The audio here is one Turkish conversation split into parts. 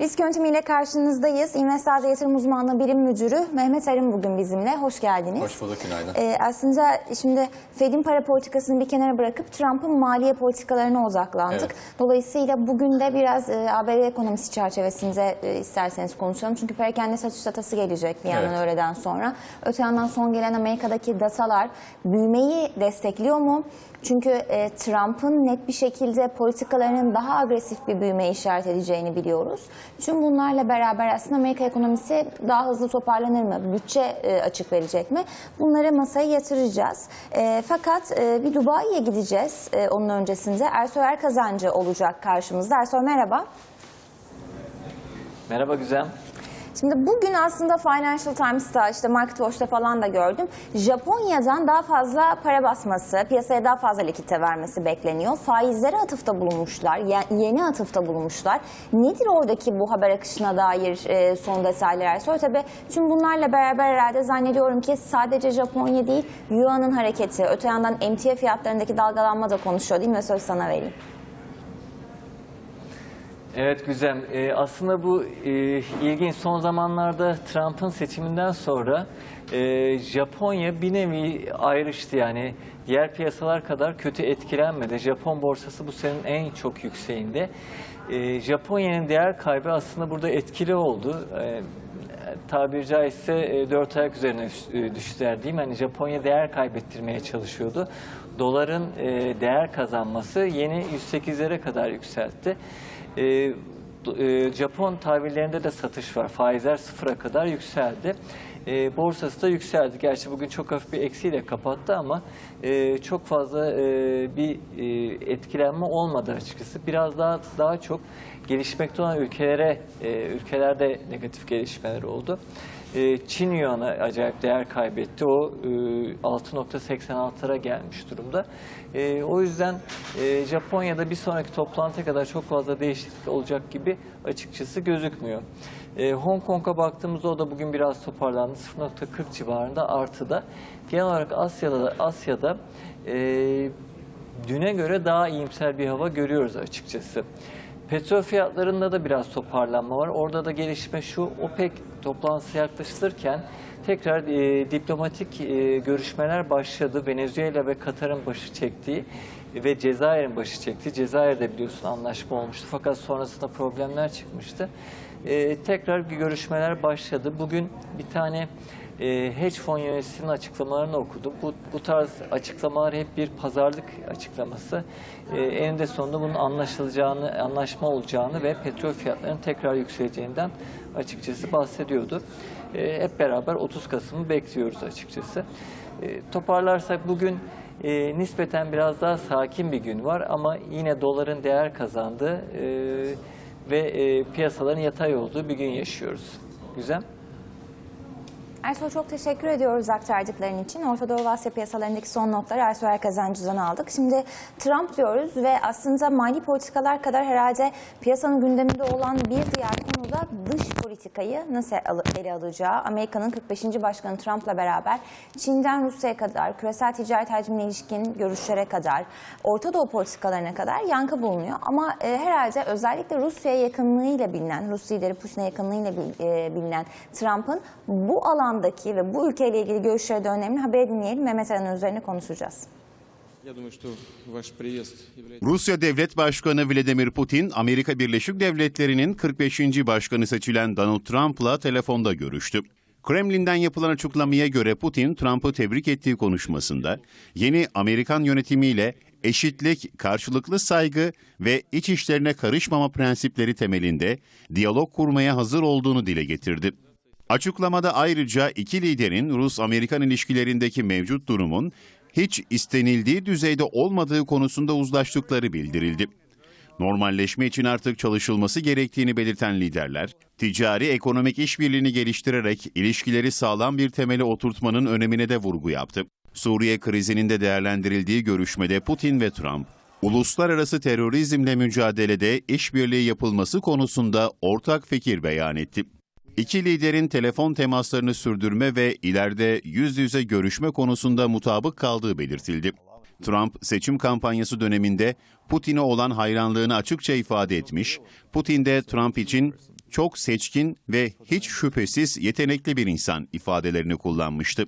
Risk yönetimiyle karşınızdayız. İnvestaz Yatırım Uzmanlığı Birim Müdürü Mehmet Arın bugün bizimle. Hoş geldiniz. Hoş bulduk, günaydın. Ee, aslında şimdi Fed'in para politikasını bir kenara bırakıp Trump'ın maliye politikalarına odaklandık. Evet. Dolayısıyla bugün de biraz e, ABD ekonomisi çerçevesinde e, isterseniz konuşalım. Çünkü perakende satış datası gelecek bir yandan Evet. öğleden sonra. Öte yandan son gelen Amerika'daki datalar büyümeyi destekliyor mu? Çünkü e, Trump'ın net bir şekilde politikalarının daha agresif bir büyümeye işaret edeceğini biliyoruz. Tüm bunlarla beraber aslında Amerika ekonomisi daha hızlı toparlanır mı? Bütçe e, açık verecek mi? Bunları masaya yatıracağız. E, fakat e, bir Dubai'ye gideceğiz onun öncesinde. Ersoy Erkazancı olacak karşımızda. Ersoy merhaba. Merhaba Güzem. Şimdi bugün aslında Financial Times'ta işte Market Watch'ta falan da gördüm. Japonya'dan daha fazla para basması, piyasaya daha fazla likite vermesi bekleniyor. Faizlere atıfta bulunmuşlar, ye- yeni atıfta bulunmuşlar. Nedir oradaki bu haber akışına dair e, son detaylar Ersoy? Tabii tüm bunlarla beraber herhalde zannediyorum ki sadece Japonya değil, Yuan'ın hareketi, öte yandan emtia fiyatlarındaki dalgalanma da konuşuyor değil mi? Söz sana vereyim. Evet Güzem, e, aslında bu e, ilginç son zamanlarda Trump'ın seçiminden sonra e, Japonya bir nevi ayrıştı yani diğer piyasalar kadar kötü etkilenmedi. Japon borsası bu senin en çok yükseğinde. E, Japonya'nın değer kaybı aslında burada etkili oldu. E, tabiri caizse e, dört ayak üzerine e, düştüler değil mi? Hani Japonya değer kaybettirmeye çalışıyordu. Doların e, değer kazanması yeni 108'lere kadar yükseltti. E, e, Japon tahvillerinde de satış var. Faizler sıfıra kadar yükseldi. E, borsası da yükseldi. Gerçi bugün çok hafif bir eksiyle kapattı ama e, çok fazla e, bir e, etkilenme olmadı açıkçası. Biraz daha daha çok gelişmekte olan ülkelere e, ülkelerde negatif gelişmeler oldu. E, Çin yuanı acayip değer kaybetti. O e, 6.86'lara gelmiş durumda. E, o yüzden e, Japonya'da bir sonraki toplantıya kadar çok fazla değişiklik olacak gibi açıkçası gözükmüyor. E, Hong Kong'a baktığımızda o da bugün biraz toparlandı. 0.40 civarında artıda. Genel olarak Asya'da da Asya'da e, düne göre daha iyimser bir hava görüyoruz açıkçası. Petrol fiyatlarında da biraz toparlanma var. Orada da gelişme şu, OPEC toplantısı yaklaşılırken tekrar e, diplomatik e, görüşmeler başladı. Venezuela ve Katar'ın başı çektiği ve Cezayir'in başı çektiği. Cezayir'de biliyorsun anlaşma olmuştu fakat sonrasında problemler çıkmıştı. E, tekrar görüşmeler başladı. Bugün bir tane e, hedge fon yöneticisinin açıklamalarını okudum. Bu, bu tarz açıklamalar hep bir pazarlık açıklaması. E, eninde sonunda bunun anlaşılacağını, anlaşma olacağını ve petrol fiyatlarının tekrar yükseleceğinden açıkçası bahsediyordu. E, hep beraber 30 Kasım'ı bekliyoruz açıkçası. E, toparlarsak bugün e, nispeten biraz daha sakin bir gün var ama yine doların değer kazandığı e, ve e, piyasaların yatay olduğu bir gün yaşıyoruz. Güzel. Ersoy çok teşekkür ediyoruz aktardıkların için. Orta Doğu Asya piyasalarındaki son notları Ersoy Erkazancı'dan aldık. Şimdi Trump diyoruz ve aslında mali politikalar kadar herhalde piyasanın gündeminde olan bir diğer konu da dış politikayı nasıl ele alacağı. Amerika'nın 45. Başkanı Trump'la beraber Çin'den Rusya'ya kadar, küresel ticaret hacmine ilişkin görüşlere kadar, Orta Doğu politikalarına kadar yankı bulunuyor. Ama e, herhalde özellikle Rusya'ya yakınlığıyla bilinen, Rus lideri Putin'e yakınlığıyla e, bilinen Trump'ın bu andaki ve bu ülkeyle ilgili görüşleri de önemli. Haberi dinleyelim. Mehmet Aran'ın üzerine konuşacağız. Rusya Devlet Başkanı Vladimir Putin, Amerika Birleşik Devletleri'nin 45. Başkanı seçilen Donald Trump'la telefonda görüştü. Kremlin'den yapılan açıklamaya göre Putin, Trump'ı tebrik ettiği konuşmasında yeni Amerikan yönetimiyle eşitlik, karşılıklı saygı ve iç işlerine karışmama prensipleri temelinde diyalog kurmaya hazır olduğunu dile getirdi. Açıklamada ayrıca iki liderin Rus-Amerikan ilişkilerindeki mevcut durumun hiç istenildiği düzeyde olmadığı konusunda uzlaştıkları bildirildi. Normalleşme için artık çalışılması gerektiğini belirten liderler, ticari ekonomik işbirliğini geliştirerek ilişkileri sağlam bir temele oturtmanın önemine de vurgu yaptı. Suriye krizinin de değerlendirildiği görüşmede Putin ve Trump, uluslararası terörizmle mücadelede işbirliği yapılması konusunda ortak fikir beyan etti. İki liderin telefon temaslarını sürdürme ve ileride yüz yüze görüşme konusunda mutabık kaldığı belirtildi. Trump seçim kampanyası döneminde Putin'e olan hayranlığını açıkça ifade etmiş, Putin de Trump için çok seçkin ve hiç şüphesiz yetenekli bir insan ifadelerini kullanmıştı.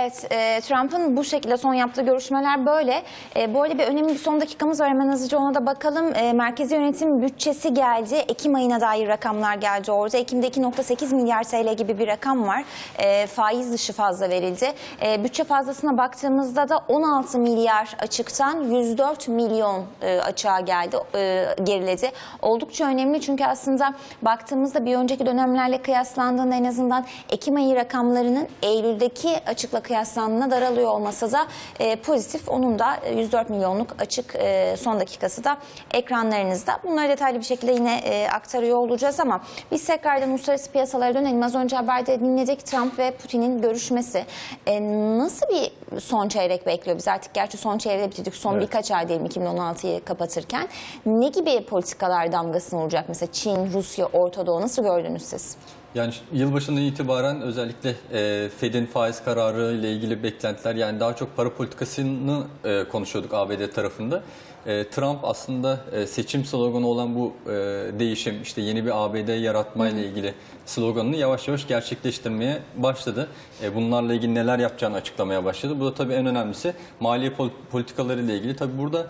Evet, e, Trump'ın bu şekilde son yaptığı görüşmeler böyle. E, bu arada bir önemli bir son dakikamız var. Hemen hızlıca ona da bakalım. E, merkezi yönetim bütçesi geldi. Ekim ayına dair rakamlar geldi orada. Ekim'de 2.8 milyar TL gibi bir rakam var. E, faiz dışı fazla verildi. E, bütçe fazlasına baktığımızda da 16 milyar açıktan 104 milyon e, açığa geldi, e, geriledi. Oldukça önemli çünkü aslında baktığımızda bir önceki dönemlerle kıyaslandığında en azından Ekim ayı rakamlarının Eylül'deki açıkla kıyaslandığında daralıyor olmasa da e, pozitif. Onun da e, 104 milyonluk açık e, son dakikası da ekranlarınızda. Bunları detaylı bir şekilde yine e, aktarıyor olacağız ama biz tekrardan uluslararası piyasalara dönelim. Az önce haberde dinledik Trump ve Putin'in görüşmesi. E, nasıl bir son çeyrek bekliyor? Biz artık gerçi son çeyreğe bitirdik. Son Evet. birkaç ay diyelim 2016'yı kapatırken. Ne gibi politikalar damgasını vuracak? Mesela Çin, Rusya, Orta Doğu nasıl gördünüz siz? Yani yılbaşından itibaren özellikle e, Fed'in faiz kararı ile ilgili beklentiler yani daha çok para politikasını e, konuşuyorduk ABD tarafında. E, Trump aslında e, seçim sloganı olan bu e, değişim işte yeni bir ABD yaratma ile ilgili sloganını yavaş yavaş gerçekleştirmeye başladı. Bunlarla ilgili neler yapacağını açıklamaya başladı. Bu da tabii en önemlisi maliye pol- politikaları ile ilgili. Tabii burada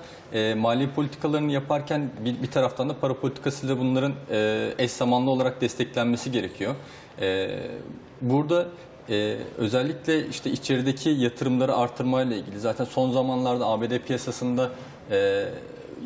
maliye politikalarını yaparken bir, taraftan da para politikasıyla bunların eş zamanlı olarak desteklenmesi gerekiyor. Burada e, özellikle işte içerideki yatırımları artırmayla ilgili zaten son zamanlarda ABD piyasasında e,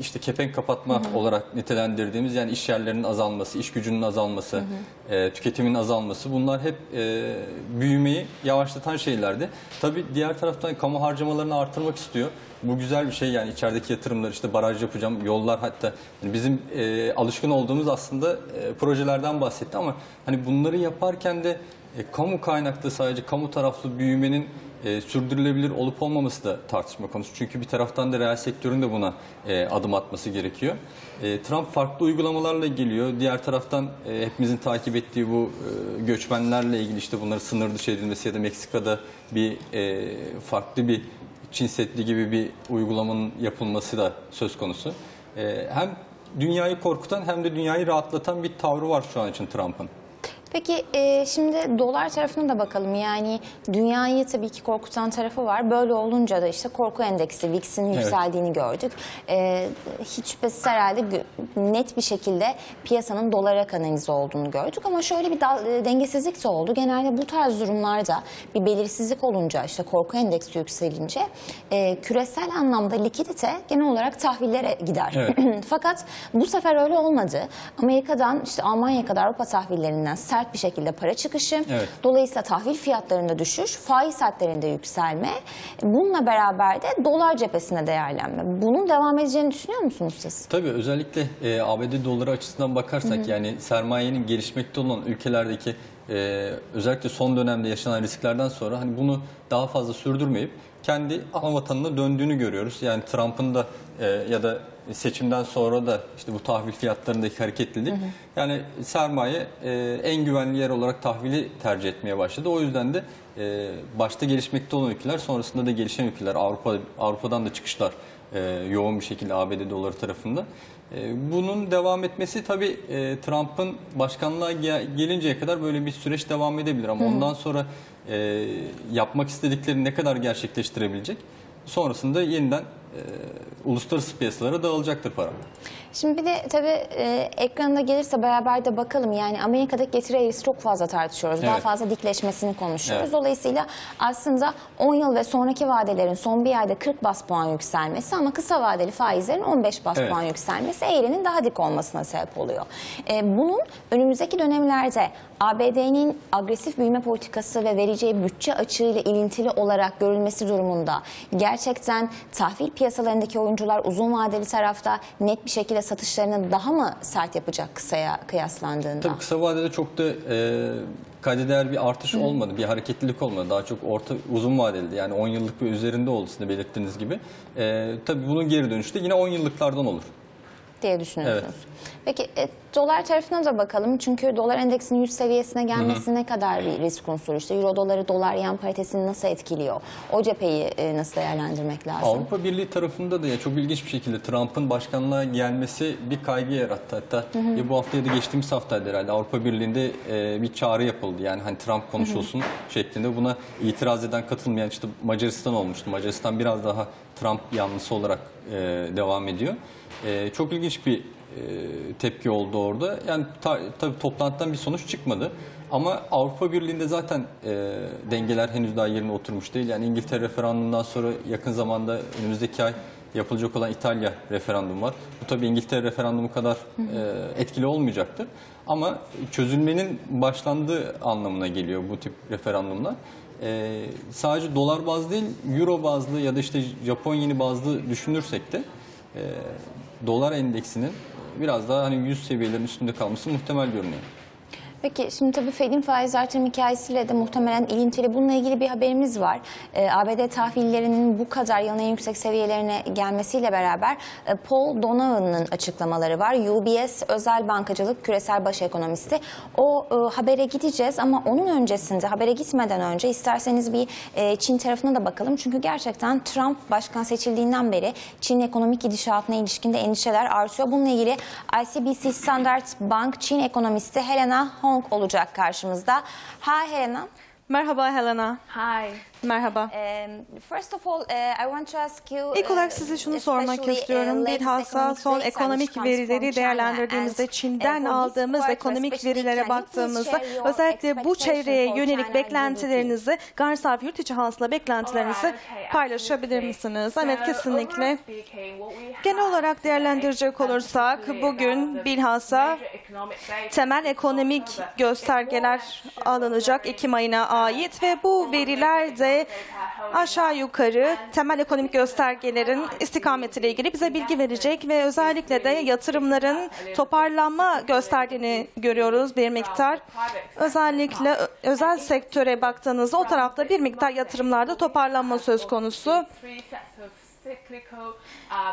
işte kepenk kapatma olarak nitelendirdiğimiz yani iş yerlerinin azalması, iş gücünün azalması, e, tüketimin azalması bunlar hep e, büyümeyi yavaşlatan şeylerdi. Tabii diğer taraftan kamu harcamalarını artırmak istiyor. Bu güzel bir şey yani içerideki yatırımlar işte baraj yapacağım, yollar hatta yani bizim e, alışkın olduğumuz aslında e, projelerden bahsetti ama hani bunları yaparken de e, kamu kaynaklı sadece kamu taraflı büyümenin e, sürdürülebilir olup olmaması da tartışma konusu. Çünkü bir taraftan da reel sektörün de buna e, adım atması gerekiyor. E, Trump farklı uygulamalarla geliyor. Diğer taraftan e, hepimizin takip ettiği bu e, göçmenlerle ilgili işte bunları sınır dışı edilmesi ya da Meksika'da bir e, farklı bir Çin gibi bir uygulamanın yapılması da söz konusu. E, hem dünyayı korkutan hem de dünyayı rahatlatan bir tavrı var şu an için Trump'ın. Peki e, şimdi dolar tarafına da bakalım. Yani dünyayı tabii ki korkutan tarafı var. Böyle olunca da işte korku endeksi VIX'in yükseldiğini gördük. E, hiç şüphesiz herhalde net bir şekilde piyasanın dolara kanalize olduğunu gördük. Ama şöyle bir e, dengesizlik de oldu. Genelde bu tarz durumlarda bir belirsizlik olunca işte korku endeksi yükselince e, küresel anlamda likidite genel olarak tahvillere gider. Evet. Fakat bu sefer öyle olmadı. Amerika'dan işte Almanya kadar Avrupa tahvillerinden sert bir şekilde para çıkışı. Evet. Dolayısıyla tahvil fiyatlarında düşüş, faiz hatlarında yükselme. Bununla beraber de dolar cephesine değerlenme. Bunun devam edeceğini düşünüyor musunuz siz? Tabii özellikle e, ABD doları açısından bakarsak yani sermayenin gelişmekte olan ülkelerdeki e, özellikle son dönemde yaşanan risklerden sonra hani bunu daha fazla sürdürmeyip kendi ana vatanına döndüğünü görüyoruz. Yani Trump'ın da e, ya da seçimden sonra da işte bu tahvil fiyatlarındaki hareketlilik yani sermaye e, en güvenli yer olarak tahvili tercih etmeye başladı. O yüzden de e, başta gelişmekte olan ülkeler sonrasında da gelişen ülkeler Avrupa Avrupa'dan da çıkışlar e, yoğun bir şekilde ABD doları tarafında. E, bunun devam etmesi tabii e, Trump'ın başkanlığa ge- gelinceye kadar böyle bir süreç devam edebilir ama ondan sonra e, yapmak istedikleri ne kadar gerçekleştirebilecek? Sonrasında yeniden e, uluslararası piyasalara dağılacaktır para. Şimdi bir de tabii e, ekranında gelirse beraber de bakalım. Yani Amerika'daki getiri eğrisi çok fazla tartışıyoruz. Daha Evet. fazla dikleşmesini konuşuyoruz. Evet. Dolayısıyla aslında 10 yıl ve sonraki vadelerin son bir ayda 40 bas puan yükselmesi ama kısa vadeli faizlerin 15 bas Evet. puan yükselmesi eğrinin daha dik olmasına sebep oluyor. E, bunun önümüzdeki dönemlerde ABD'nin agresif büyüme politikası ve vereceği bütçe açığıyla ilintili olarak görülmesi durumunda gerçekten tahvil piyasalarındaki oyuncular uzun vadeli tarafta net bir şekilde satışlarını daha mı sert yapacak kısaya kıyaslandığında? Tabii kısa vadede çok da e, kayda değer bir artış olmadı, bir hareketlilik olmadı. Daha çok orta uzun vadeli yani 10 yıllık ve üzerinde oldu sizin belirttiğiniz gibi. E, tabii bunun geri dönüşü de yine 10 yıllıklardan olur. Diye düşünüyorsunuz. Peki e, Dolar tarafına da bakalım. Çünkü dolar endeksinin 100 seviyesine gelmesi ne kadar bir risk unsuru? İşte euro doları dolar yen paritesini nasıl etkiliyor? O cepheyi e, nasıl değerlendirmek lazım? Avrupa Birliği tarafında da ya çok ilginç bir şekilde Trump'ın başkanlığa gelmesi bir kaygı yarattı. Hatta ya bu hafta ya da geçtiğimiz haftaydı herhalde Avrupa Birliği'nde e, bir çağrı yapıldı. Yani hani Trump konuşulsun şeklinde buna itiraz eden katılmayan işte Macaristan olmuştu. Macaristan biraz daha Trump yanlısı olarak e, devam ediyor. E, çok ilginç bir e, tepki oldu orada. Yani ta, tabii toplantıdan bir sonuç çıkmadı. Ama Avrupa Birliği'nde zaten e, dengeler henüz daha yerine oturmuş değil. Yani İngiltere referandumundan sonra yakın zamanda önümüzdeki ay yapılacak olan İtalya referandum var. Bu tabii İngiltere referandumu kadar e, etkili olmayacaktır. Ama çözülmenin başlandığı anlamına geliyor bu tip referandumlar. E, sadece dolar bazlı değil, euro bazlı ya da işte Japon yeni bazlı düşünürsek de e, dolar endeksinin biraz daha hani 100 seviyelerin üstünde kalması muhtemel görünüyor. Peki şimdi tabii Fed'in faiz artırım hikayesiyle de muhtemelen ilintili. Bununla ilgili bir haberimiz var. Ee, ABD tahvillerinin bu kadar yılın en yüksek seviyelerine gelmesiyle beraber e, Paul Donovan'ın açıklamaları var. UBS Özel Bankacılık Küresel Baş Ekonomisti. O e, habere gideceğiz ama onun öncesinde habere gitmeden önce isterseniz bir e, Çin tarafına da bakalım. Çünkü gerçekten Trump başkan seçildiğinden beri Çin ekonomik gidişatına ilişkinde endişeler artıyor. Bununla ilgili ICBC Standard Bank Çin ekonomisti Helena Hong olacak karşımızda. Hi Helena. Merhaba Helena. Hi. Merhaba. Um, first of all, uh, I want to ask you. İlk uh, olarak size şunu sormak uh, istiyorum. Bilhassa son ekonomik verileri değerlendirdiğimizde uh, Çin'den aldığımız ekonomik verilere baktığımızda özellikle bu çevreye yönelik beklentilerinizi, gayri safi yurt içi hasıla beklentilerinizi paylaşabilir misiniz? Evet kesinlikle. Genel olarak değerlendirecek olursak bugün bilhassa temel ekonomik göstergeler alınacak Ekim ayına ait ve bu veriler de aşağı yukarı temel ekonomik göstergelerin istikametiyle ilgili bize bilgi verecek ve özellikle de yatırımların toparlanma gösterdiğini görüyoruz bir miktar. Özellikle özel sektöre baktığınızda o tarafta bir miktar yatırımlarda toparlanma söz konusu.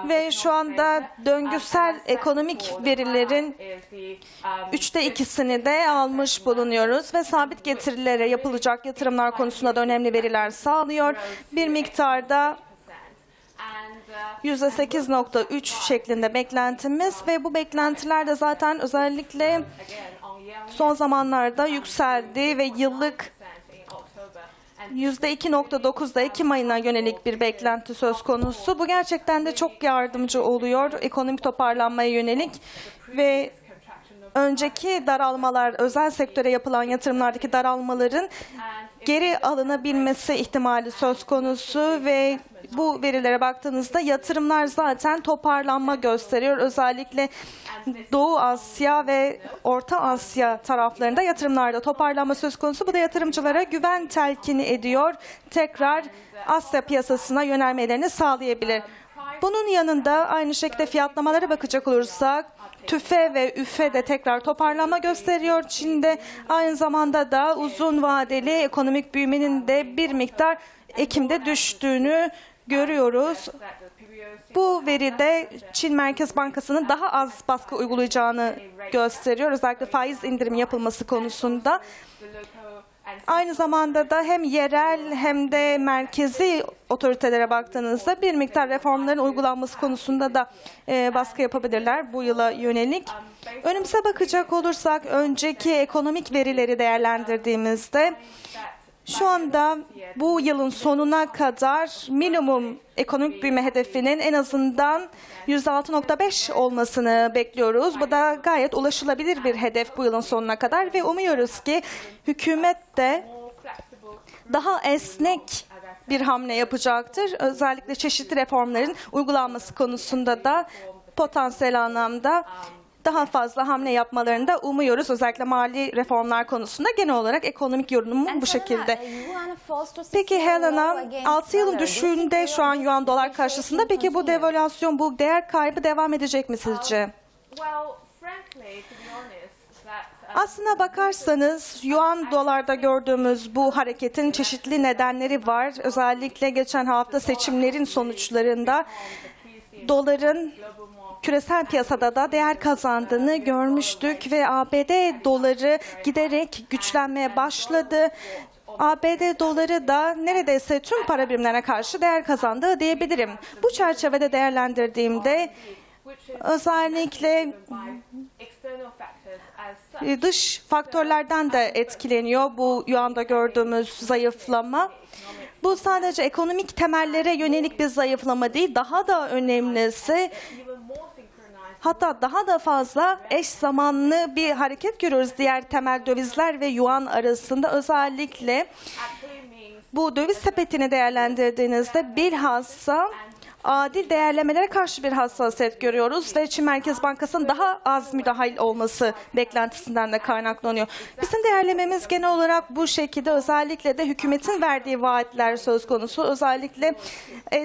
Um, Ve şu anda döngüsel ekonomik verilerin um, Üçte ikisini de almış bulunuyoruz ve sabit getirilere yapılacak yatırımlar konusunda da önemli veriler sağlıyor. Bir miktarda and, uh, %8.3 şeklinde beklentimiz ve bu beklentiler de zaten özellikle son zamanlarda yükseldi ve yıllık %2.9'da Ekim ayına yönelik bir beklenti söz konusu. Bu gerçekten de çok yardımcı oluyor ekonomik toparlanmaya yönelik ve önceki daralmalar, özel sektöre yapılan yatırımlardaki daralmaların geri alınabilmesi ihtimali söz konusu ve bu verilere baktığınızda yatırımlar zaten toparlanma gösteriyor. Özellikle Doğu Asya ve Orta Asya taraflarında yatırımlarda toparlanma söz konusu. Bu da yatırımcılara güven telkini ediyor. Tekrar Asya piyasasına yönelmelerini sağlayabilir. Bunun yanında aynı şekilde fiyatlamalara bakacak olursak tüfe ve üfe de tekrar toparlama gösteriyor Çin'de. Aynı zamanda da uzun vadeli ekonomik büyümenin de bir miktar Ekim'de düştüğünü görüyoruz. Bu veride Çin Merkez Bankası'nın daha az baskı uygulayacağını gösteriyor. Özellikle faiz indirimi yapılması konusunda. Aynı zamanda da hem yerel hem de merkezi otoritelere baktığınızda bir miktar reformların uygulanması konusunda da e, baskı yapabilirler bu yıla yönelik. Önümüze bakacak olursak önceki ekonomik verileri değerlendirdiğimizde şu anda bu yılın sonuna kadar minimum ekonomik büyüme hedefinin en azından %6.5 olmasını bekliyoruz. Bu da gayet ulaşılabilir bir hedef bu yılın sonuna kadar ve umuyoruz ki hükümet de daha esnek bir hamle yapacaktır. Özellikle çeşitli reformların uygulanması konusunda da potansiyel anlamda daha fazla hamle yapmalarını da umuyoruz. Özellikle mali reformlar konusunda genel olarak ekonomik yorumum bu şekilde. Peki Helena, 6 yılın düşüşünde şu an yuan dolar karşısında. Peki bu devalüasyon, bu değer kaybı devam edecek mi sizce? That uh, Aslına bakarsanız yuan dolarda gördüğümüz bu hareketin çeşitli nedenleri var. Özellikle geçen hafta seçimlerin sonuçlarında doların küresel piyasada da değer kazandığını görmüştük ve ABD doları giderek güçlenmeye başladı. ABD doları da neredeyse tüm para birimlerine karşı değer kazandı diyebilirim. Bu çerçevede değerlendirdiğimde özellikle dış faktörlerden de etkileniyor bu yuanda gördüğümüz zayıflama. Bu sadece ekonomik temellere yönelik bir zayıflama değil, daha da önemlisi hatta daha da fazla eş zamanlı bir hareket görüyoruz diğer temel dövizler ve yuan arasında. Özellikle bu döviz sepetini değerlendirdiğinizde bilhassa adil değerlemelere karşı bir hassasiyet görüyoruz ve Çin Merkez Bankası'nın daha az müdahil olması beklentisinden de kaynaklanıyor. Bizim değerlememiz genel olarak bu şekilde özellikle de hükümetin verdiği vaatler söz konusu. Özellikle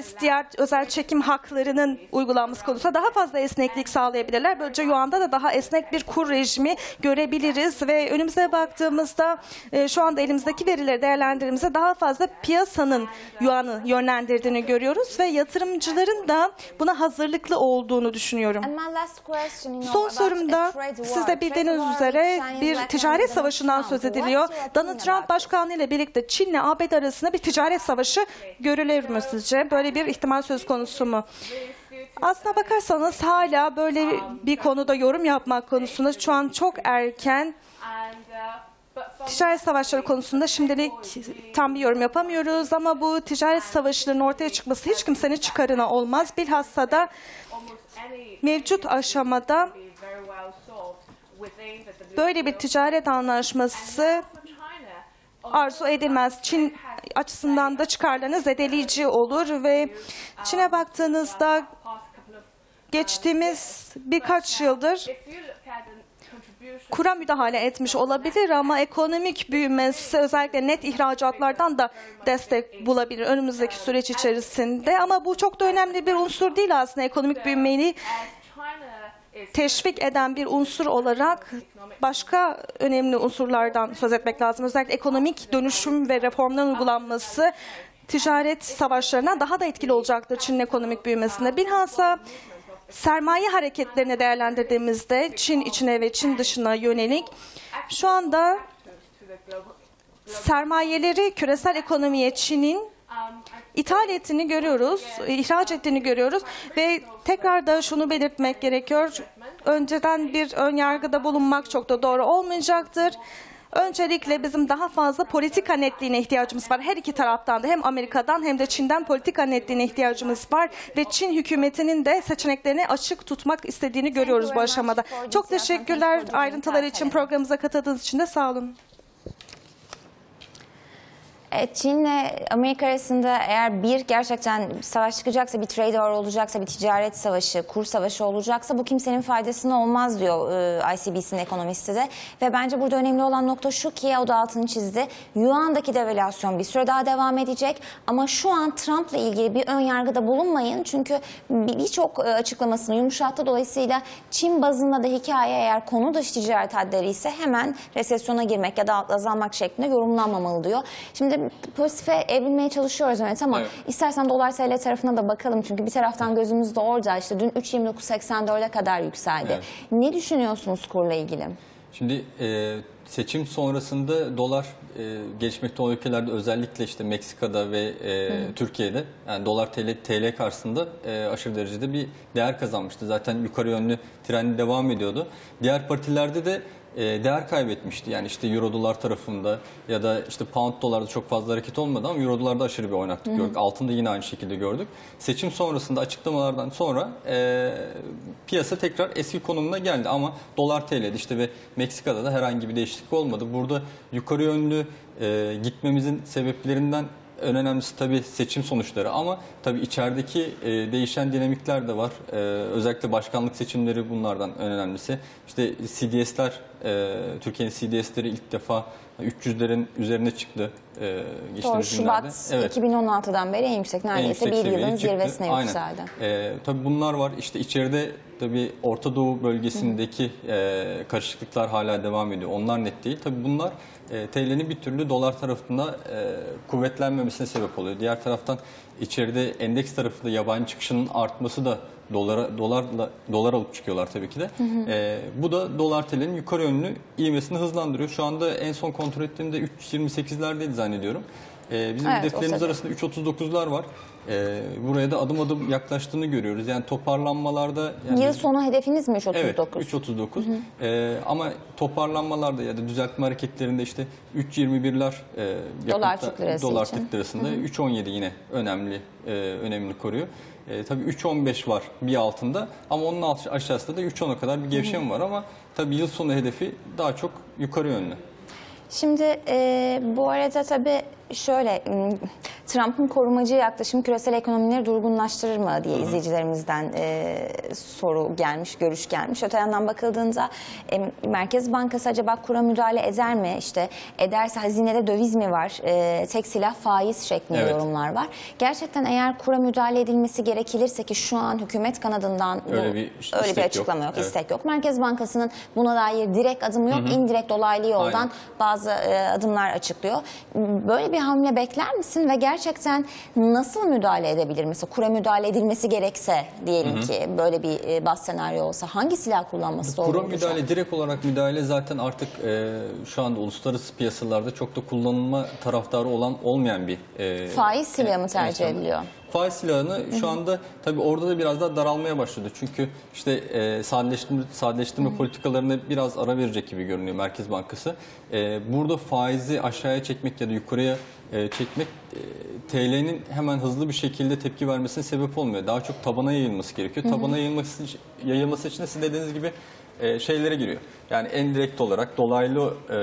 SDR özel çekim haklarının uygulanması konusunda daha fazla esneklik sağlayabilirler. Böylece yuanda da daha esnek bir kur rejimi görebiliriz ve önümüze baktığımızda e, şu anda elimizdeki verileri değerlendirdiğimizde daha fazla piyasanın yuanı yönlendirdiğini görüyoruz ve yatırımcıların da buna hazırlıklı olduğunu düşünüyorum. Son sorumda a trade war. siz de bildiğiniz üzere bir ticaret savaşından söz ediliyor. Donald Trump başkanlığı ile birlikte Çin'le ABD arasında bir ticaret savaşı görülür mü sizce? Böyle bir ihtimal söz konusu mu? Aslına bakarsanız hala böyle bir konuda yorum yapmak konusunda şu an çok erken. Ticaret savaşları konusunda şimdilik tam bir yorum yapamıyoruz ama bu ticaret savaşlarının ortaya çıkması hiç kimsenin çıkarına olmaz. Bilhassa da mevcut aşamada böyle bir ticaret anlaşması arzu edilmez. Çin açısından da çıkarlarını zedeleyici olur ve Çin'e baktığınızda geçtiğimiz birkaç yıldır kura müdahale etmiş olabilir ama ekonomik büyümesi özellikle net ihracatlardan da destek bulabilir önümüzdeki süreç içerisinde. Ama bu çok da önemli bir unsur değil aslında ekonomik büyümeyi teşvik eden bir unsur olarak başka önemli unsurlardan söz etmek lazım. Özellikle ekonomik dönüşüm ve reformların uygulanması ticaret savaşlarına daha da etkili olacaktır Çin'in ekonomik büyümesinde. Bilhassa sermaye hareketlerini değerlendirdiğimizde Çin içine ve Çin dışına yönelik şu anda sermayeleri küresel ekonomiye Çin'in ithal ettiğini görüyoruz, ihraç ettiğini görüyoruz ve tekrar da şunu belirtmek gerekiyor. Önceden bir ön yargıda bulunmak çok da doğru olmayacaktır. Öncelikle bizim daha fazla politika netliğine ihtiyacımız var. Her iki taraftan da hem Amerika'dan hem de Çin'den politika netliğine ihtiyacımız var. Ve Çin hükümetinin de seçeneklerini açık tutmak istediğini görüyoruz bu aşamada. Çok teşekkürler ayrıntılar için programımıza katıldığınız için de sağ olun. Evet, Çin'le Amerika arasında eğer bir gerçekten savaş çıkacaksa, bir trade war olacaksa, bir ticaret savaşı, kur savaşı olacaksa bu kimsenin faydasına olmaz diyor e, ICBC'nin ekonomisti de. Ve bence burada önemli olan nokta şu ki o da altını çizdi. Yuan'daki devalüasyon bir süre daha devam edecek ama şu an Trump'la ilgili bir ön yargıda bulunmayın. Çünkü bir- birçok e, açıklamasını yumuşattı. Dolayısıyla Çin bazında da hikaye eğer konu dışı ticaret hadleri ise hemen resesyona girmek ya da azalmak şeklinde yorumlanmamalı diyor. Şimdi pozitife evrilmeye çalışıyoruz evet ama Evet. istersen dolar TL tarafına da bakalım. Çünkü bir taraftan gözümüz de orada. İşte dün 3.29.84'e kadar yükseldi. Evet. Ne düşünüyorsunuz kurla ilgili? Şimdi e, seçim sonrasında dolar e, gelişmekte olan ülkelerde özellikle işte Meksika'da ve e, Türkiye'de yani dolar TL, TL karşısında e, aşırı derecede bir değer kazanmıştı. Zaten yukarı yönlü trendi devam ediyordu. Diğer partilerde de değer kaybetmişti. Yani işte euro dolar tarafında ya da işte pound dolarda çok fazla hareket olmadı ama euro dolarda aşırı bir oynaklık gördük. Altında yine aynı şekilde gördük. Seçim sonrasında açıklamalardan sonra e, piyasa tekrar eski konumuna geldi ama dolar TL'de işte ve Meksika'da da herhangi bir değişiklik olmadı. Burada yukarı yönlü e, gitmemizin sebeplerinden en önemlisi tabii seçim sonuçları ama tabii içerideki e, değişen dinamikler de var. E, özellikle başkanlık seçimleri bunlardan en önemlisi. İşte CDS'ler, e, Türkiye'nin CDS'leri ilk defa 300'lerin üzerine çıktı e, Doğru Şubat günlerde. Evet. 2016'dan beri en yüksek En neredeyse yüksek bir yılın zirvesine Aynen. yükseldi. Ee, tabii bunlar var. İşte içeride tabii Orta Doğu bölgesindeki e, karışıklıklar hala devam ediyor. Onlar net değil. Tabii bunlar e, TL'nin bir türlü dolar tarafında e, kuvvetlenmemesine sebep oluyor. Diğer taraftan içeride endeks tarafında yabancı çıkışının artması da Dolara dolarla dolar alıp çıkıyorlar tabii ki de. E, bu da dolar TL'nin yukarı yönlü ivmesini hızlandırıyor. Şu anda en son kontrol ettiğimde 3.28'lerdeydi zannediyorum. E, bizim Evet, hedeflerimiz arasında 3.39'lar var. E, buraya da adım adım yaklaştığını görüyoruz. Yani toparlanmalarda yani Yıl sonu hedefiniz mi 3.39? Evet 3.39 Ee, ama toparlanmalarda ya da düzeltme hareketlerinde işte 3.21'ler e, Dolar Türk lirası dolar için. Türk lirasında 3.17 yine önemli e, önemini koruyor. E, tabii 3.15 var bir altında ama onun alt- aşağısında da 3.10'a kadar bir gevşeme var ama tabii yıl sonu hedefi daha çok yukarı yönlü. Şimdi e, bu arada tabii şöyle Trump'ın korumacı yaklaşımı küresel ekonomileri durgunlaştırır mı diye izleyicilerimizden e, soru gelmiş, görüş gelmiş. Öte yandan bakıldığında e, Merkez Bankası acaba kura müdahale eder mi? İşte ederse hazinede döviz mi var? E, tek silah faiz şeklinde Evet. yorumlar var. Gerçekten eğer kura müdahale edilmesi gerekilirse ki şu an hükümet kanadından bu- Öyle bir öyle istek bir yok. açıklama yok, Evet. istek yok. Merkez Bankası'nın buna dair direkt adımı yok, indirekt dolaylı yoldan Aynen. bazı e, adımlar açıklıyor. Böyle bir hamle bekler misin ve gerçekten nasıl müdahale edebilir? Mesela kura müdahale edilmesi gerekse diyelim ki böyle bir e, bas senaryo olsa hangi silah kullanması doğru Kura müdahale, direkt olarak müdahale zaten artık e, şu anda uluslararası piyasalarda çok da kullanılma taraftarı olan olmayan bir e, Faiz silahı mı e, tercih enstrüman. ediliyor? Faiz silahını şu anda tabii orada da biraz daha daralmaya başladı. Çünkü işte e, sadeleştirme, sadeleştirme politikalarına biraz ara verecek gibi görünüyor Merkez Bankası. E, burada faizi aşağıya çekmek ya da yukarıya e, çekmek e, TL'nin hemen hızlı bir şekilde tepki vermesine sebep olmuyor. Daha çok tabana yayılması gerekiyor. Tabana yayılması, yayılması için de sizin dediğiniz gibi e, şeylere giriyor. Yani en direkt olarak dolaylı e,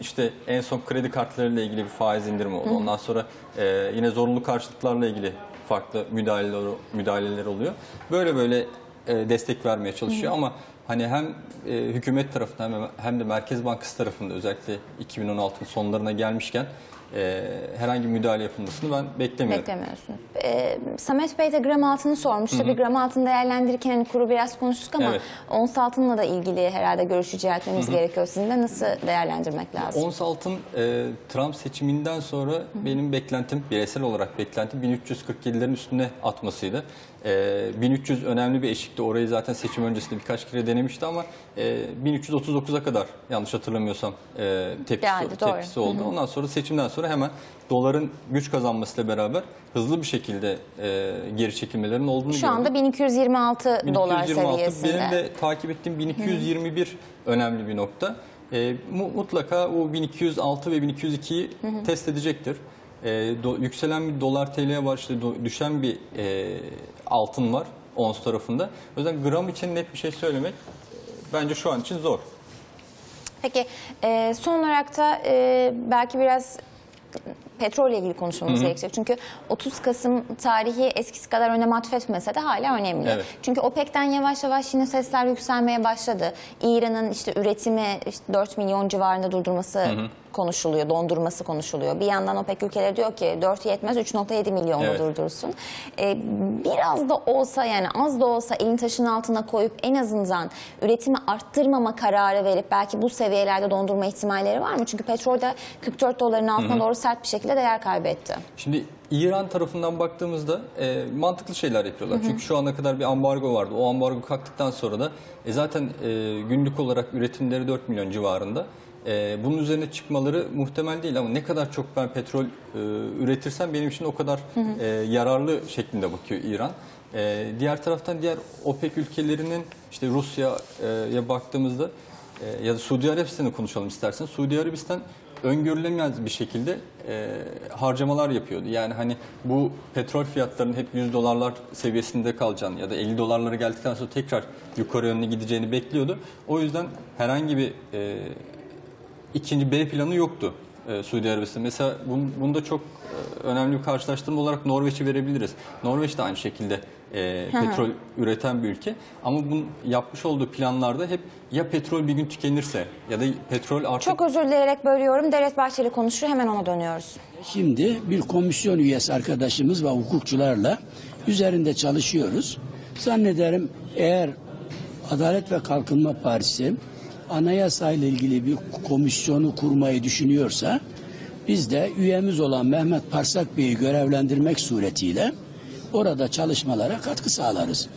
işte en son kredi kartlarıyla ilgili bir faiz indirimi oldu. Ondan sonra e, yine zorunlu karşılıklarla ilgili farklı müdahaleler müdahaleler oluyor. Böyle böyle e, destek vermeye çalışıyor ama hani hem e, hükümet tarafından hem, hem de Merkez Bankası tarafında özellikle 2016'ın sonlarına gelmişken e, herhangi bir müdahale yapılmasını ben beklemiyorum. Beklemiyorsunuz. Ee, Samet Bey de gram altını sormuş. Tabii gram altını değerlendirirken hani kuru biraz konuştuk ama Evet. ons altınla da ilgili herhalde görüş etmemiz gerekiyor. Sizin de nasıl değerlendirmek lazım? Ons altın e, Trump seçiminden sonra benim beklentim, bireysel olarak beklentim 1347'lerin üstüne atmasıydı. E, 1300 önemli bir eşikti. Orayı zaten seçim öncesinde birkaç kere denemişti ama e, 1339'a kadar yanlış hatırlamıyorsam e, tepkisi, Geldi, tepkisi oldu. Ondan sonra seçimden sonra hemen doların güç kazanmasıyla beraber hızlı bir şekilde e, geri çekilmelerin olduğunu Şu gördük. anda 1226 dolar 1226. seviyesinde. Benim de takip ettiğim 1221 önemli bir nokta. E, mu- mutlaka o 1206 ve 1202'yi test edecektir. E, do- yükselen bir dolar TL'ye işte do- düşen bir e, altın var ons tarafında. O yüzden gram için net bir şey söylemek e, bence şu an için zor. Peki e, son olarak da e, belki biraz petrolle ilgili konuşmamız gerekecek. Çünkü 30 Kasım tarihi eskisi kadar önem atfetmese de hala önemli. Evet. Çünkü OPEC'ten yavaş yavaş yine sesler yükselmeye başladı. İran'ın işte üretimi işte 4 milyon civarında durdurması konuşuluyor, dondurması konuşuluyor. Bir yandan OPEC ülkeleri diyor ki 4 yetmez 3.7 milyonda Evet. durdursun. E, biraz da olsa yani az da olsa elin taşın altına koyup en azından üretimi arttırmama kararı verip belki bu seviyelerde dondurma ihtimalleri var mı? Çünkü petrol de 44 doların altına doğru sert bir şekilde değer kaybetti. Şimdi İran tarafından baktığımızda e, mantıklı şeyler yapıyorlar. Çünkü şu ana kadar bir ambargo vardı. O ambargo kalktıktan sonra da e, zaten e, günlük olarak üretimleri 4 milyon civarında. E, bunun üzerine çıkmaları muhtemel değil ama ne kadar çok ben petrol e, üretirsem benim için o kadar e, yararlı şeklinde bakıyor İran. E, diğer taraftan diğer OPEC ülkelerinin işte Rusya'ya baktığımızda e, ya da Suudi Arabistan'ı konuşalım istersen. Suudi Arabistan öngörülemez bir şekilde e, harcamalar yapıyordu. Yani hani bu petrol fiyatlarının hep 100 dolarlar seviyesinde kalacağını ya da 50 dolarlara geldikten sonra tekrar yukarı yönlü gideceğini bekliyordu. O yüzden herhangi bir e, ikinci B planı yoktu e, Suudi Arabistan. Mesela bun, bunda çok e, önemli bir karşılaştırma olarak Norveç'i verebiliriz. Norveç de aynı şekilde e, petrol üreten bir ülke. Ama bunun yapmış olduğu planlarda hep ya petrol bir gün tükenirse ya da petrol artık Çok özür dileyerek bölüyorum. Devlet Bahçeli konuşuyor. Hemen ona dönüyoruz. Şimdi bir komisyon üyesi arkadaşımız ve hukukçularla üzerinde çalışıyoruz. Zannederim eğer Adalet ve Kalkınma Partisi anayasa ile ilgili bir komisyonu kurmayı düşünüyorsa biz de üyemiz olan Mehmet Parsak Bey'i görevlendirmek suretiyle Orada çalışmalara katkı sağlarız.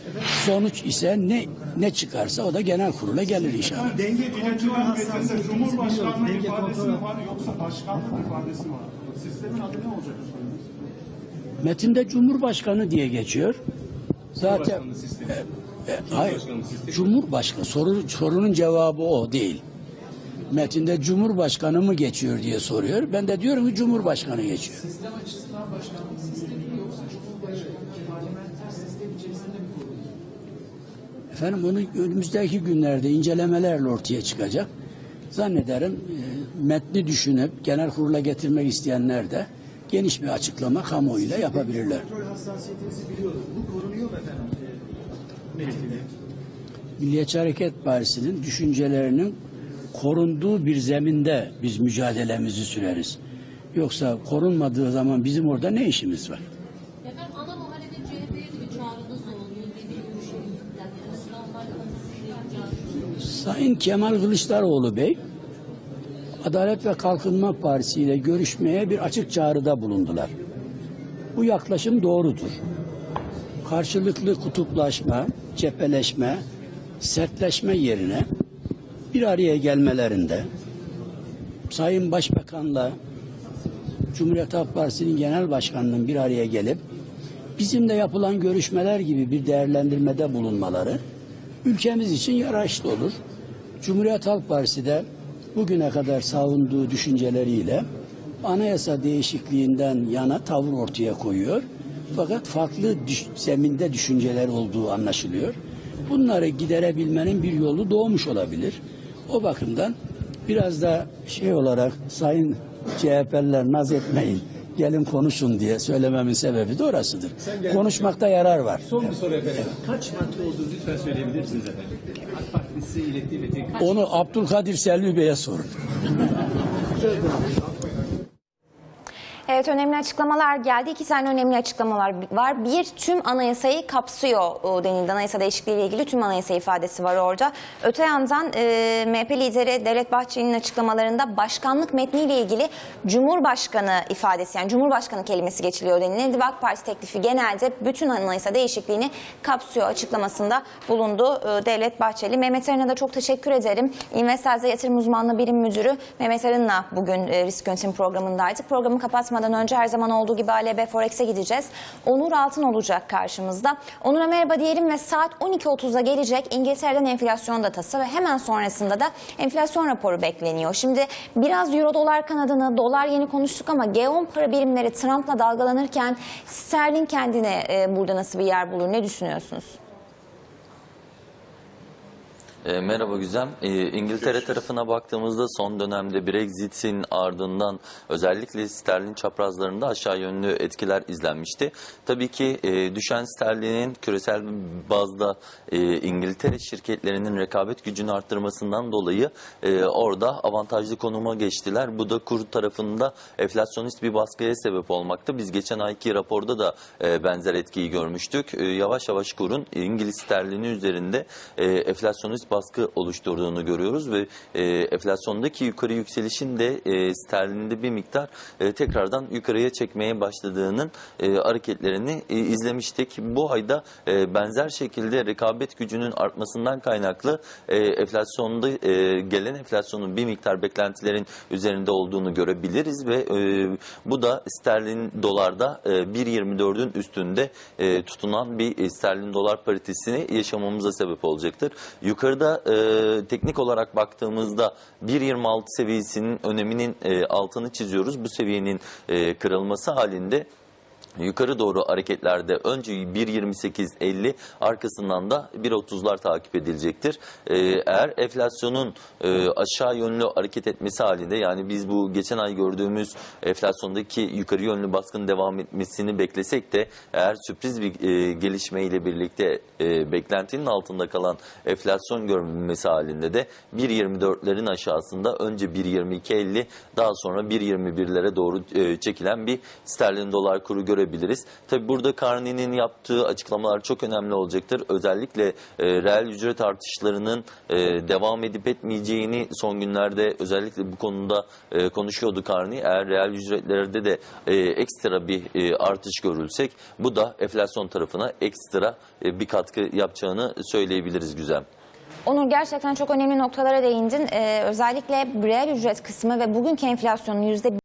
Sonuç ise ne ne çıkarsa o da genel kurula gelir inşallah. Denge kontrol metninde Cumhurbaşkanlığı ifadesi mi var yoksa başkanlık ifadesi mi var? Sistemin adı ne olacak? Metinde Cumhurbaşkanı diye geçiyor. Zaten Cumhurbaşkanlığı sistemi. E, hayır. Cumhurbaşkanı soru, sorunun cevabı o değil. Metinde Cumhurbaşkanı mı geçiyor diye soruyor. Ben de diyorum ki Cumhurbaşkanı geçiyor. Sistem açısından başkanlık sistemi mi yoksa Cumhurbaşkanı parlamenter sistem içerisinde mi kuruluyor? Efendim bunu önümüzdeki günlerde incelemelerle ortaya çıkacak. Zannederim e, metni düşünüp genel kurula getirmek isteyenler de geniş bir açıklama kamuoyuyla yapabilirler. Kontrol hassasiyetinizi biliyoruz. Bu korunuyor mu efendim? E, metinde. Milliyetçi Hareket Partisi'nin düşüncelerinin korunduğu bir zeminde biz mücadelemizi süreriz. Yoksa korunmadığı zaman bizim orada ne işimiz var? Sayın Kemal Kılıçdaroğlu Bey, Adalet ve Kalkınma Partisi ile görüşmeye bir açık çağrıda bulundular. Bu yaklaşım doğrudur. Karşılıklı kutuplaşma, cepheleşme, sertleşme yerine bir araya gelmelerinde Sayın Başbakan'la Cumhuriyet Halk Partisi'nin genel başkanının bir araya gelip bizimle yapılan görüşmeler gibi bir değerlendirmede bulunmaları ülkemiz için yaraşlı olur. Cumhuriyet Halk Partisi de bugüne kadar savunduğu düşünceleriyle anayasa değişikliğinden yana tavır ortaya koyuyor. Fakat farklı düş- zeminde düşünceler olduğu anlaşılıyor. Bunları giderebilmenin bir yolu doğmuş olabilir. O bakımdan biraz da şey olarak sayın CHP'liler naz etmeyin, gelin konuşun diye söylememin sebebi de orasıdır. Konuşmakta yarar var. Son bir soru efendim. Kaç madde olduğunu lütfen söyleyebilir misiniz efendim? AK Parti size ilettiği kaç? Onu Abdülkadir Selvi Bey'e sorun. Evet önemli açıklamalar geldi. İki tane önemli açıklamalar var. Bir tüm anayasayı kapsıyor o denildi. Anayasa değişikliği ile ilgili tüm anayasa ifadesi var orada. Öte yandan e, MHP lideri Devlet Bahçeli'nin açıklamalarında başkanlık metniyle ilgili Cumhurbaşkanı ifadesi yani Cumhurbaşkanı kelimesi geçiliyor denildi. AK Parti teklifi genelde bütün anayasa değişikliğini kapsıyor açıklamasında bulundu e, Devlet Bahçeli. Mehmet Arın'a da çok teşekkür ederim. İnvestaz'da yatırım uzmanlığı birim müdürü Mehmet Arın'la bugün e, risk yönetimi programındaydık. Programı kapatmadan önce her zaman olduğu gibi ALB Forex'e gideceğiz. Onur Altın olacak karşımızda. Onur'a merhaba diyelim ve saat 12.30'da gelecek İngiltere'den enflasyon datası ve hemen sonrasında da enflasyon raporu bekleniyor. Şimdi biraz euro dolar kanadını, dolar yeni konuştuk ama G10 para birimleri Trump'la dalgalanırken sterlin kendine e, burada nasıl bir yer bulur? Ne düşünüyorsunuz? E, merhaba Güzem. E, İngiltere tarafına baktığımızda son dönemde Brexit'in ardından özellikle sterlin çaprazlarında aşağı yönlü etkiler izlenmişti. Tabii ki e, düşen sterlinin küresel bazda e, İngiltere şirketlerinin rekabet gücünü arttırmasından dolayı e, orada avantajlı konuma geçtiler. Bu da kur tarafında enflasyonist bir baskıya sebep olmakta. Biz geçen ayki raporda da e, benzer etkiyi görmüştük. E, yavaş yavaş kurun İngiliz sterlini üzerinde e, enflasyonist baskı oluşturduğunu görüyoruz ve e, enflasyondaki yukarı yükselişin de e, sterlinde bir miktar e, tekrardan yukarıya çekmeye başladığının e, hareketlerini e, izlemiştik. Bu ayda e, benzer şekilde rekabet gücünün artmasından kaynaklı e, enflasyonda e, gelen enflasyonun bir miktar beklentilerin üzerinde olduğunu görebiliriz ve e, bu da sterlin dolarda e, 1.24'ün üstünde e, tutunan bir e, sterlin dolar paritesini yaşamamıza sebep olacaktır. Yukarıda e, teknik olarak baktığımızda 1.26 seviyesinin öneminin e, altını çiziyoruz. Bu seviyenin e, kırılması halinde Yukarı doğru hareketlerde önce 1.28.50 arkasından da 1.30'lar takip edilecektir. Ee, eğer enflasyonun e, aşağı yönlü hareket etmesi halinde yani biz bu geçen ay gördüğümüz enflasyondaki yukarı yönlü baskının devam etmesini beklesek de eğer sürpriz bir e, gelişme ile birlikte e, beklentinin altında kalan enflasyon görülmesi halinde de 1.24'lerin aşağısında önce 1.22.50 daha sonra 1.21'lere doğru e, çekilen bir sterlin dolar kuru görebiliriz görebiliriz. Tabii burada Carney'nin yaptığı açıklamalar çok önemli olacaktır. Özellikle e, reel ücret artışlarının e, devam edip etmeyeceğini son günlerde özellikle bu konuda e, konuşuyordu Carney. Eğer reel ücretlerde de e, ekstra bir e, artış görülsek bu da enflasyon tarafına ekstra e, bir katkı yapacağını söyleyebiliriz Güzem. Onur gerçekten çok önemli noktalara değindin. Ee, özellikle reel ücret kısmı ve bugünkü enflasyonun yüzde